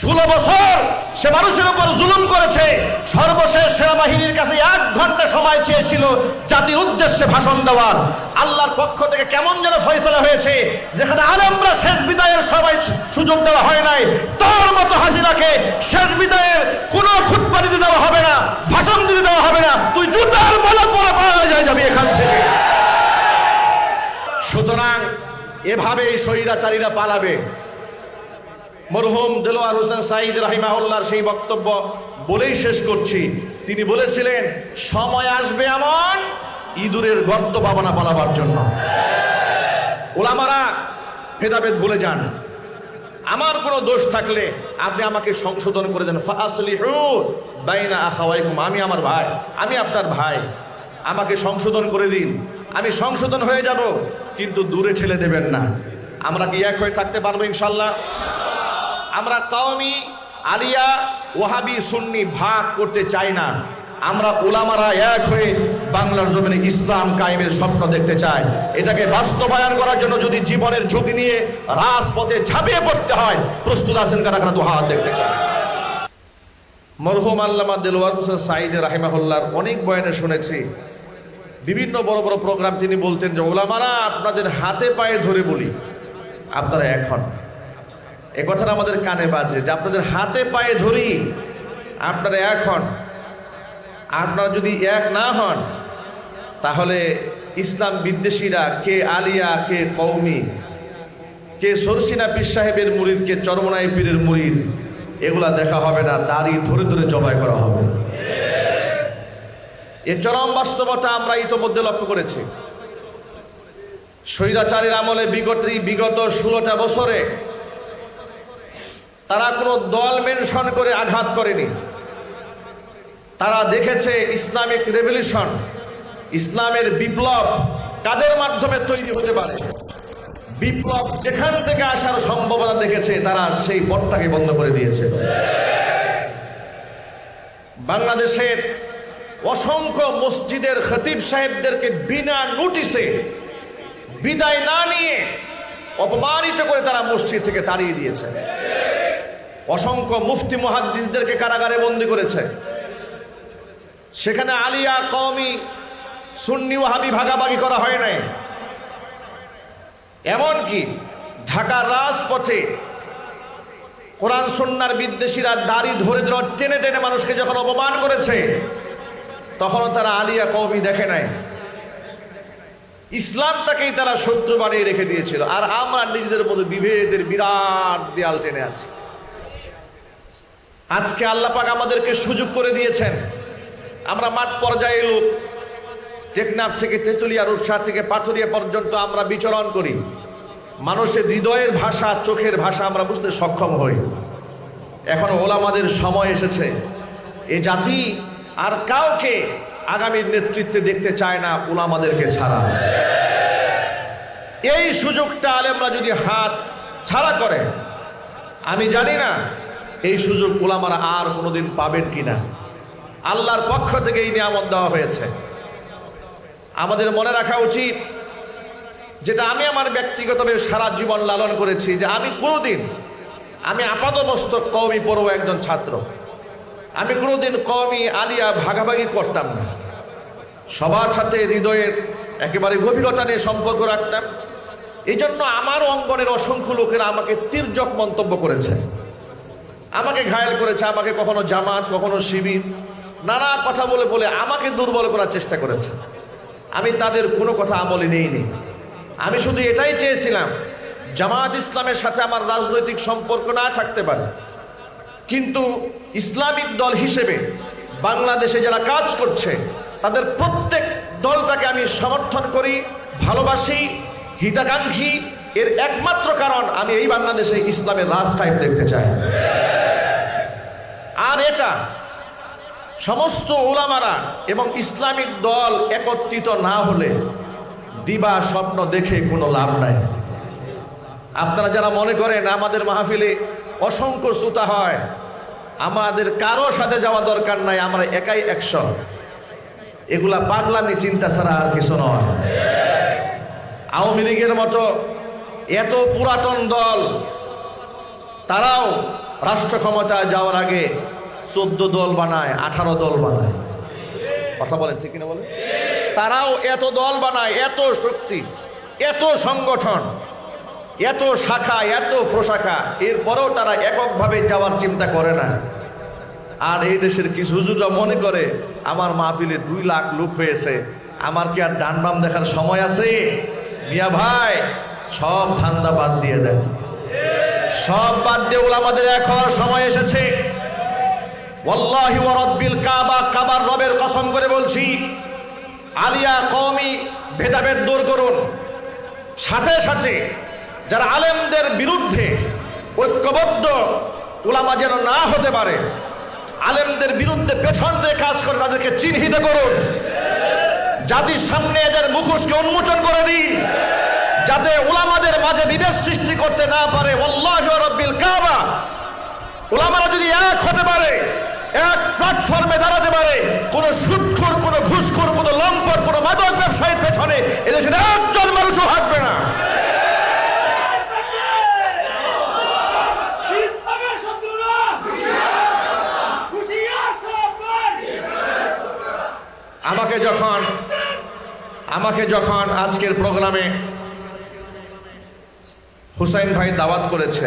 ষোলো বছর সে মানুষের উপর জুলুম করেছে। সর্বশেষ সেনাবাহিনীর কাছে এক ঘণ্টা সময় চেয়েছিল জাতির উদ্দেশ্যে ভাষণ দেওয়ার। আল্লাহর পক্ষ থেকে কেমন যেন ফয়সলা হয়েছে, যেখানে আলমরা শেষ বিদায়ের সবাই সুযোগ দেওয়া হয় নাই। তোর মতো হাসিনাকে শেষ বিদায়ের কোনো খুতবা দিতে দেওয়া হবে না, ভাষণ দিতে দেওয়া হবে না। তুই জুতার বলা পরে পাওয়া যায় যাবি এখান থেকে। সুতরাং এভাবেই স্বৈরাচারীরা পালাবে। মরহুম দেলোয়ার হোসেন সাইদ রাহিমাহুল্লার সেই বক্তব্য বলেই শেষ করছি। তিনি বলেছিলেন, সময় আসবে এমন ইঁদুরের গর্ত পাবো না পালাবার জন্য। ওলামারা ভেদাভেদ বলে যান। আমার কোনো দোষ থাকলে আপনি আমাকে সংশোধন করে দেন। বাইনা আখাওয়াইকুম। আমি আমার ভাই, আমি আপনার ভাই। আমাকে সংশোধন করে দিন। আমি সংশোধন হয়ে যাব, কিন্তু দূরে ছেলে দেবেন না। আমরা কি এক হয়ে থাকতে পারব ইনশাল্লাহ আমরা কওমি, আলিয়া ওহাবি সুন্নি ভাগ করতে চাই না। আমরা ওলামারা এক হয়ে বাংলার জমিনে ইসলাম কায়েমের স্বপ্ন দেখতে চাই। এটাকে বাস্তবায়ন করার জন্য যদি জীবনের ঝুঁকি নিয়ে রাজপথে ঝাঁপিয়ে পড়তে হয়, প্রস্তুত আছেন কারা কারা? দুহাত দেখতে চাই। মরহুম আল্লামা দেলোয়ার হোসেন সাইদে রাহিমাহুল্লার অনেক বয়ানে শুনেছি। বিভিন্ন বড় বড় প্রোগ্রাম তিনি বলতেন যে ওলামারা আপনাদের হাতে পায়ে ধরে বলি। আপনারা এখন এ কথাটা আমাদের কানে বাজে যে আপনাদের হাতে পায়ে ধরি, আপনারা এক হন। আপনারা যদি এক না হন, তাহলে ইসলাম বিদ্বেষীরা কে আলিয়া, কে কৌমি কে সরসিনা পীর সাহেবের মুরিদ, কে চরমনাই পীরের মুরিদ, এগুলা দেখা হবে না, দাড়ি ধরে ধরে জবাই করা হবে। এ চরম বাস্তবতা আমরা ইতোমধ্যে লক্ষ্য করেছি। স্বৈরাচারীর আমলে বিগত বিগত ষোলোটা বছরে তারা কোনো দল মেনশন করে আঘাত করেনি। তারা দেখেছে ইসলামিক রেভলিউশন, ইসলামের বিপ্লব কাদের মাধ্যমে তৈরি হতে পারে? বিপ্লব যেখান থেকে আসার সম্ভাবনা দেখেছে, তারা সেই পথটাকে বন্ধ করে দিয়েছে। বাংলাদেশের অসংখ্য মসজিদের খতিব সাহেবদেরকে বিনা নোটিসে বিদায় না নিয়ে অপমানিত করে তারা মসজিদ থেকে তাড়িয়ে দিয়েছে। অসংখ্য মুফতি মহাদ্দিসদেরকে কারাগারে বন্দি করেছে। সেখানে আলিয়া কওমি সুন্নি ওয়াহাবি ভাগাভাগি করা হয় নাই। এমনকি ঢাকার রাজপথে কোরআন সন্ন্যার বিদ্বেষীরা দাড়ি ধরে ধরে টেনে টেনে মানুষকে যখন অপমান করেছে তখন তারা আলিয়া কওমি দেখে নাই। ইসলামটাকেই তারা শত্রু বানিয়ে রেখে দিয়েছিল। আর আমরা নিজেদের মধ্যে বিভেদের বিরাট দেয়াল টেনে আছি। আজকে আল্লাপাক আমাদেরকে সুযোগ করে দিয়েছেন। আমরা মাঠ পর্যায়ে লোক, টেকনাফ থেকে তেঁতুলিয়া রূপসা থেকে পাথরিয়া পর্যন্ত আমরা বিচরণ করি। মানুষের হৃদয়ের ভাষা, চোখের ভাষা আমরা বুঝতে সক্ষম হই। এখন ওলামাদের সময় এসেছে। এ জাতি আর কাউকে আগামীর নেতৃত্বে দেখতে চায় না, ওলামাদেরকে ছাড়া। এই সুযোগটা আলেমরা যদি হাত ছাড়া করে, আমি জানি না এই সুযোগ ওলামারা আর কোনোদিন পাবেন কি না আল্লাহর পক্ষ থেকে এই নিয়ামত দেওয়া হয়েছে। আমাদের মনে রাখা উচিত যেটা আমি আমার ব্যক্তিগতভাবে সারা জীবন লালন করেছি যে আমি কোনোদিন, আমি আপাতমস্তক কওমি পড়ব একজন ছাত্র। আমি কোনোদিন কওমি আলিয়া ভাগাভাগি করতাম না। সবার সাথে হৃদয়ের একেবারে গভীরতা নিয়ে সম্পর্ক রাখতাম। এই জন্য আমার অঙ্গনের অসংখ্য লোকেরা আমাকে তির্যক মন্তব্য করেছে। আমাকে ঘায়েল করেছে, আমাকে কখনো জামাত, কখনো শিবির। নানা কথা বলে বলে আমাকে দুর্বল করার চেষ্টা করেছে। আমি তাদের কোনো কথা আমলে নেইনি। আমি শুধু এটাই চেয়েছিলাম, জামাত ইসলামের সাথে আমার রাজনৈতিক সম্পর্ক না থাকতে পারে। কিন্তু ইসলামিক দল হিসেবে বাংলাদেশে যারা কাজ করছে, তাদের প্রত্যেক দলটাকে আমি সমর্থন করি, ভালোবাসি, হিতাকাঙ্ক্ষী। এর একমাত্র কারণ আমি এই বাংলাদেশে ইসলামের রাজ কায়েম দেখতে চাই। আর এটা, সমস্ত ওলামারা এবং ইসলামিক দল একত্রিত না হলে দিবা স্বপ্ন দেখে কোনো লাভ নাই। আপনারা যারা মনে করেন আমাদের মাহফিলে অসংখ্য শ্রোতা হয়, আমাদের কারও সাথে যাওয়া দরকার নাই, আমরা একাই একশো। এগুলা পাগলামি চিন্তা ছাড়া আর কিছু নয়। আওয়ামী লীগের মতো এত পুরাতন দল, তারাও রাষ্ট্র ক্ষমতায় যাওয়ার আগে চোদ্দ দল বানায়, আঠারো দল বানায়। কথা বলেন, ঠিক কিনা বলেন? তারাও এত দল বানায়, এত শক্তি, এত সংগঠন, এত শাখা, এত প্রশাখা, এরপরেও তারা এককভাবে যাওয়ার চিন্তা করে না। আর এই দেশের কিছু হুজুররা মনে করে, আমার মাহফিলে দুই লাখ লোক হয়েছে, আমার কি আর ডান বাম দেখার সময় আছে? মিয়া ভাই, সব ধান্দা বাদ দিয়ে দেন। সব বাদ দিয়ে আমাদের এক সময় এসেছে। ওয়াল্লাহি ওয়া রাব্বিল কাবা, কাবার রবের কসম করে বলছি, আলিয়া কওমি ভেদাভেদ দূর করুন। সাথে সাথে যারা আলেমদের বিরুদ্ধে ঐক্যবদ্ধ ওলামা যেন না হতে পারে, আলেমদের বিরুদ্ধে পেছন দিয়ে কাজ করে তাদেরকে চিহ্নিত করুন। জাতির সামনে এদের মুখোশকে উন্মোচন করে দিন। যাতে ওলামাদের মাঝে বিভেদ সৃষ্টি করতে না পারে। কাবা। ওলামারা যদি এক হতে পারে, এক প্ল্যাটফর্মে দাঁড়াতে পারে, কোন সুৎখোর কোন ঘুষখোর, কোন লম্পট, কোন মাদক ব্যবসায়ীর পেছনে এদেশের একজন মানুষও হাঁটবে না। আমাকে যখন আমাকে যখন আজকের প্রোগ্রামে হুসাইন ভাই দাওয়াত করেছে।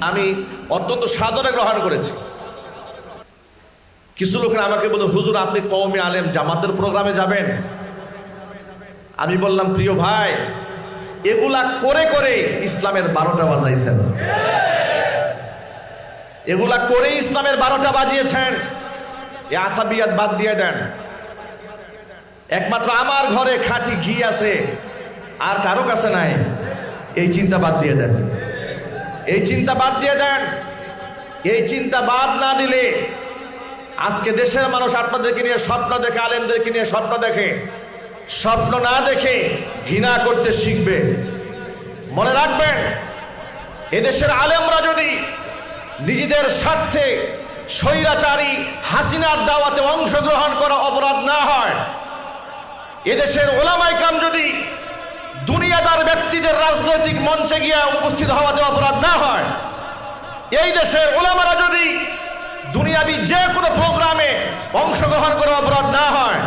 আমি অত্যন্ত সাদরে গ্রহণ করেছি। কিছু লোকের আমাকে বলল হুজুর, আপনি কওমে আলেম, জামাতের প্রোগ্রামে যাবেন? আমি বললাম, প্রিয় ভাই, এগুলা করে করে ইসলামের বারোটা বাজাইছেন। এগুলা করে ইসলামের বারোটা বাজিয়েছেন। এ আসাবিয়াত বাদ দিয়ে দেন। একমাত্র আমার ঘরে খাঁটি ঘি আছে, আর কারও কাছে নাই। এই চিন্তা বাদ দিয়ে দেন। এই চিন্তা বাদ দিয়ে দেন। এই চিন্তা বাদ না দিলে আজকে দেশের মানুষ আপনাদেরকে নিয়ে স্বপ্ন দেখে, আলেমদেরকে নিয়ে স্বপ্ন দেখে, স্বপ্ন না দেখে ঘৃণা করতে শিখবে। মনে রাখবেন, এদেশের আলেমরা যদি নিজেদের স্বার্থে স্বৈরাচারী হাসিনার দাওয়াতে অংশগ্রহণ করা অপরাধ না হয়, এদেশের ওলামাই কাম যদি দুনিয়াদার ব্যক্তিদের রাজনৈতিক মঞ্চে গিয়া উপস্থিত হওয়াতে অপরাধ না হয়। এই দেশের ওলামারা যদি দুনিয়াবি যে কোনো প্রোগ্রামে অংশগ্রহণ করে অপরাধ না হয়,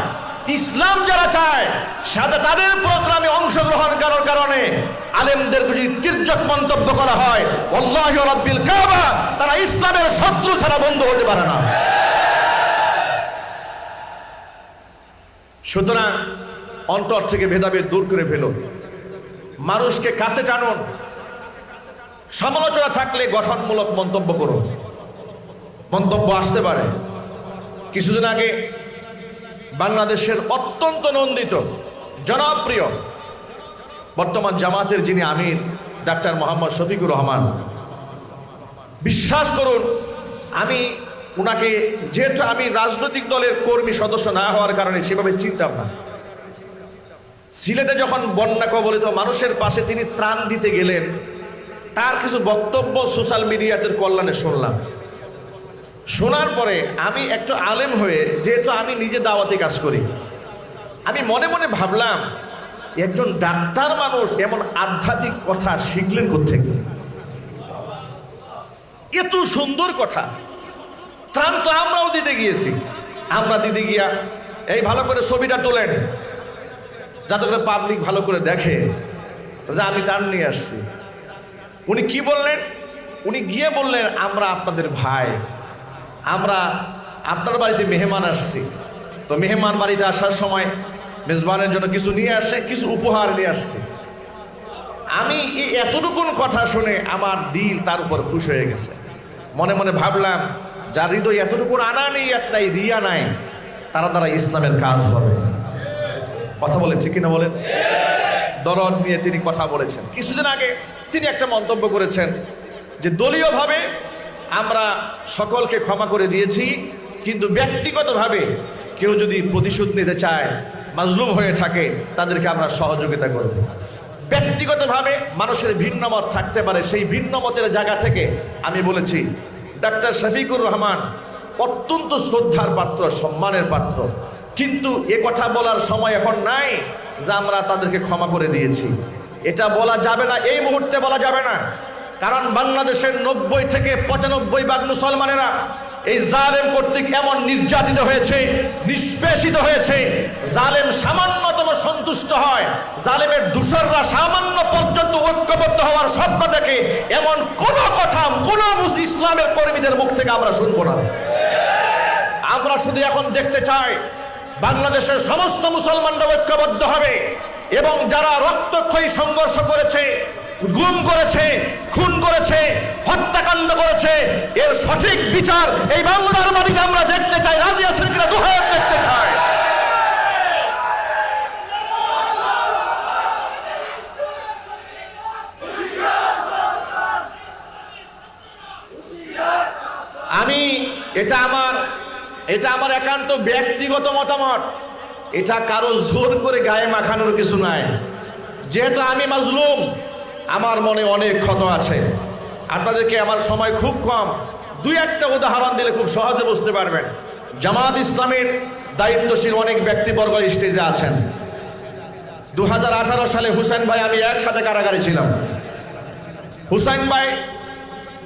ইসলাম যারা চায় সাথে তাদের প্রোগ্রামে অংশগ্রহণ করার কারণে আলেমদের যদি তির্যক মন্তব্য করা হয়, আল্লাহ রব্বিল কাবা, তারা ইসলামের শত্রু ছাড়া বন্ধ হতে পারে না। সুতরাং অন্তর থেকে ভেদাভেদ দূর করে ফেলো। মানুষকে কাছে টানুন। সমালোচনা থাকলে গঠনমূলক মন্তব্য করুন। মন্তব্য আসতে পারে। কিছুদিন আগে বাংলাদেশের অত্যন্ত নন্দিত, জনপ্রিয়, বর্তমান জামাতের যিনি আমির, ডাক্তার মোহাম্মদ শফিকুর রহমান। বিশ্বাস করুন, আমি ওনাকে যেহেতু আমি রাজনৈতিক দলের কর্মী সদস্য না হওয়ার কারণে সেভাবে চিনতাম না। সিলেটে যখন বন্যা কবলিত মানুষের পাশে তিনি ত্রাণ দিতে গেলেন, তার কিছু বক্তব্য সোশ্যাল মিডিয়াতে কল্যাণে শুনলাম। শোনার পরে আমি একটু আলেম হয়ে, যেহেতু আমি নিজে দাওয়াতে কাজ করি, আমি মনে মনে ভাবলাম, একজন ডাক্তার মানুষ এমন আধ্যাত্মিক কথা শিখলেন কোথেকে এত সুন্দর কথা। ত্রাণ তো আমরাও দিতে গিয়েছি। আমরা দিতে গিয়া, এই ভালো করে ছবিটা তোলেন। যাতে করে পাবলিক ভালো করে দেখে যে আমি তার নিয়ে আসছি। উনি কি বললেন? উনি গিয়ে বললেন, আমরা আপনাদের ভাই। আমরা আপনার বাড়িতে মেহমান আসছি। তো মেহমান বাড়িতে আসার সময় মেজবানের জন্য কিছু নিয়ে আসে, কিছু উপহার নিয়ে আসছে। আমি এই এতটুকুন কথা শুনে আমার দিল তার উপর খুশ হয়ে গেছে। মনে মনে ভাবলাম, যার হৃদয় এতটুকুন আনা নেই, একটাই রিয়া নাই, তারা তারা ইসলামের কাজ হবে। কথা বলেন, ঠিক কিনা বলেন? দরদ নিয়ে তিনি কথা বলেছেন। কিছুদিন আগে তিনি একটা মন্তব্য করেছেন যে দলীয়ভাবে আমরা সকলকে ক্ষমা করে দিয়েছি, কিন্তু ব্যক্তিগতভাবে কেউ যদি প্রতিশোধ নিতে চায়, মাজলুম হয়ে থাকে, তাদেরকে আমরা সহযোগিতা করব। ব্যক্তিগতভাবে মানুষের ভিন্ন মত থাকতে পারে, সেই ভিন্ন মতের জায়গা থেকে আমি বলেছি, ডাক্তার শফিকুর রহমান অত্যন্ত শ্রদ্ধার পাত্র, সম্মানের পাত্র। কিন্তু এ কথা বলার সময় এখন নাই যে আমরা তাদেরকে ক্ষমা করে দিয়েছি। এটা বলা যাবে না, এই মুহূর্তে বলা যাবে না। কারণ বাংলাদেশের নব্বই থেকে পঁচানব্বই ভাগ মুসলমানেরা এই জালেম কর্তৃক এমন নির্যাতিত হয়েছে, নিষ্পেষিত হয়েছে। জালেম সামান্যতম সন্তুষ্ট হয়, জালেমের দূষররা সামান্য পর্যন্ত ঐক্যবদ্ধ হওয়ার স্বপ্ন দেখে এমন কোনো কথা কোন ইসলামের কর্মীদের মুখ থেকে আমরা শুনব না। আমরা শুধু এখন দেখতে চাই বাংলাদেশের সমস্ত মুসলমানরা ঐক্যবদ্ধ হবে এবং যারা রক্তক্ষয়ী সংঘর্ষ করেছে, গুম করেছে, খুন করেছে, হত্যাকাণ্ড করেছে, এর সঠিক বিচার এই বাংলার মাটিতে আমরা দেখতে চাই রাজিয়া সিনকিরা দুহায় দেখতে চাই। আমি, এটা আমার এটা আমার একান্ত ব্যক্তিগত মতামত। এটা কারও জোর করে গায়ে মাখানোর কিছু নাই। যেহেতু আমি মাজলুম, আমার মনে অনেক ক্ষত আছে। আপনাদেরকে আমার সময় খুব কম। দুই একটা উদাহরণ দিলে খুব সহজে বুঝতে পারবেন। জামাত ইসলামের দায়িত্বশীল অনেক ব্যক্তিবর্গ স্টেজে আছেন। দু হাজার আঠারো সালে হুসেন ভাই, আমি একসাথে কারাগারে ছিলাম। হুসাইন ভাই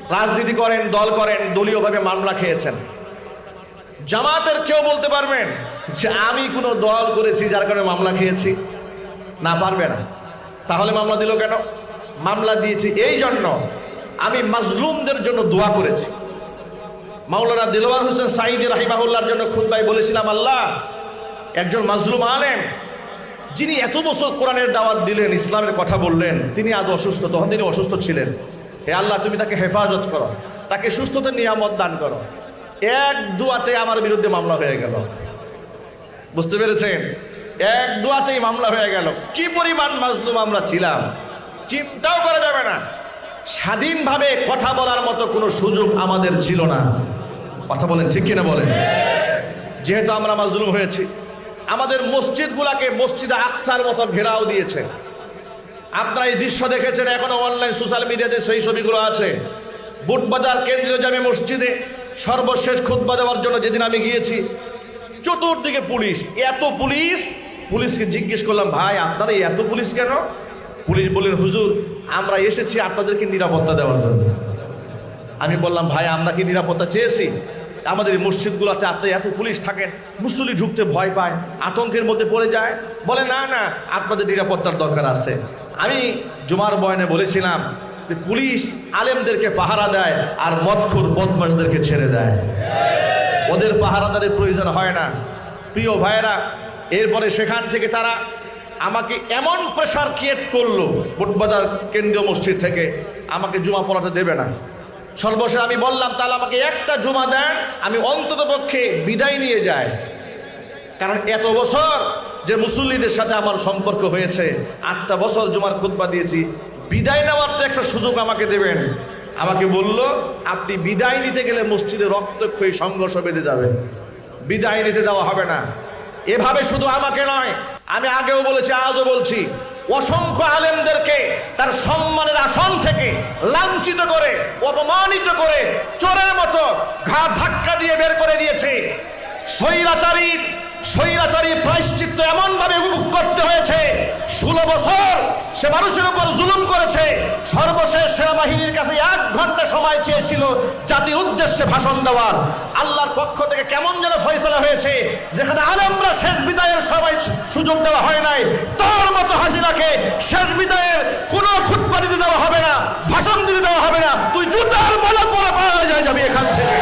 রাজনীতি করেন, দল করেন, দলীয়ভাবে মামলা খেয়েছেন। জামাতের কেউ বলতে পারবেন যে আমি কোনো দল করেছি যার কারণে মামলা খেয়েছি? না, পারবে না। তাহলে মামলা দিল কেন? মামলা দিয়েছি এই জন্য আমি মাজলুমদের জন্য দোয়া করেছি। মাওলানা দিলওয়ার হোসেন সাইদি রাহিমাহুল্লার জন্য খুদ্াই বলেছিলাম, আল্লাহ, একজন মাজলুম আলেন যিনি এত বছর কোরআনের দাওয়াত দিলেন, ইসলামের কথা বললেন, তিনি আজ অসুস্থ? তখন তিনি অসুস্থ ছিলেন। হে আল্লাহ, তুমি তাকে হেফাজত করো। তাকে সুস্থতার নিয়ামত দান করো। এক দুয়াতে আমার বিরুদ্ধে মামলা হয়ে গেল। বুঝতে পেরেছেন? এক দুয়াতেই মামলা হয়ে গেল। কি পরিমাণ মাজলুম আমরা ছিলাম? চিন্তাও করা যাবে না। স্বাধীনভাবে কথা বলার মতো কোনো সুযোগ আমাদের ছিল না। কথা বলেন, ঠিক কিনা বলেন? যেহেতু আমরা মাজলুম হয়েছি, আমাদের মসজিদগুলাকে মসজিদে আকসার মতো ঘেরাও দিয়েছে। আপনারা এই দৃশ্য দেখেছেন, এখনও অনলাইন সোশ্যাল মিডিয়াতে সেই ছবিগুলো আছে। বুটবাজার কেন্দ্রীয় জামে মসজিদে সর্বশেষ খুতবা দেওয়ার জন্য যেদিন আমি গিয়েছি, চতুর্দিকে পুলিশ। এত পুলিশ? পুলিশকে জিজ্ঞেস করলাম, ভাই, আপনারা এত পুলিশ কেন? পুলিশ বললেন, হুজুর, আমরা এসেছি আপনাদেরকে নিরাপত্তা দেওয়ার জন্য। আমি বললাম, ভাই, আমরা কি নিরাপত্তা চেয়েছি? আমাদের মসজিদগুলোতে আপনি এত পুলিশ থাকেন মুসলি ঢুকতে ভয় পায়, আতঙ্কের মধ্যে পড়ে যায়? বলে, না না, আপনাদের নিরাপত্তার দরকার আছে। আমি জুমার বয়নে বলেছিলাম যে পুলিশ আলেমদেরকে পাহারা দেয় আর মদখুর বদমাসদেরকে ছেড়ে দেয়। ওদের পাহারাদারের প্রয়োজন হয় না। প্রিয় ভাইয়েরা, এরপরে সেখান থেকে তারা আমাকে এমন প্রেশার ক্রিয়েট করল, বুটবাজার কেন্দ্রীয় মসজিদ থেকে, আমাকে জুমা পড়াতে দেবে না। সর্বশেষ আমি বললাম, তাহলে আমাকে একটা জুমা দেন, আমি অন্তত পক্ষে বিদায় নিয়ে যাই। কারণ এত বছর যে মুসল্লিদের সাথে আমার সম্পর্ক হয়েছে, আটটা বছর জুমার খুতবা দিয়েছি বিদায় নেওয়ার তো একটা সুযোগ আমাকে দেবেন। আমাকে বলল, আপনি বিদায় নিতে গেলে মসজিদে রক্তক্ষয়ী সংঘর্ষ বেঁধে যাবে। বিদায় নিতে দেওয়া হবে না। এভাবে শুধু আমাকে নয়, আমি আগেও বলেছি, আজও বলছি, অসংখ্য আলেমদেরকে তার সম্মানের আসন থেকে লাঞ্ছিত করে, অপমানিত করে চোরের মতো ঘা ধাক্কা দিয়ে বের করে দিয়েছে। স্বৈরাচারীর স্বৈরাচারী প্রায়শ্চিত্ত এমন ভাবে উপভোগ করতে হয়েছে। ষোলো বছর সে মানুষের উপর জুলুম করেছে। সর্বশেষ সেনাবাহিনীর কাছে এক ঘণ্টা সময় চেয়েছিল জাতির উদ্দেশ্যে ভাষণ দেওয়ার। আল্লাহর পক্ষ থেকে কেমন যেন ফয়সলা হয়েছে, যেখানে আলেমরা শেষ বিদায়ের সবাই সুযোগ দেওয়া হয় নাই। তার মতো হাসিনাকে শেষ বিদায়ের কোনো খুতবা দিতে দেওয়া হবে না, ভাষণ দিতে দেওয়া হবে না। তুই জুতার মালা পরে পাওয়া যায় যাবে এখান থেকে।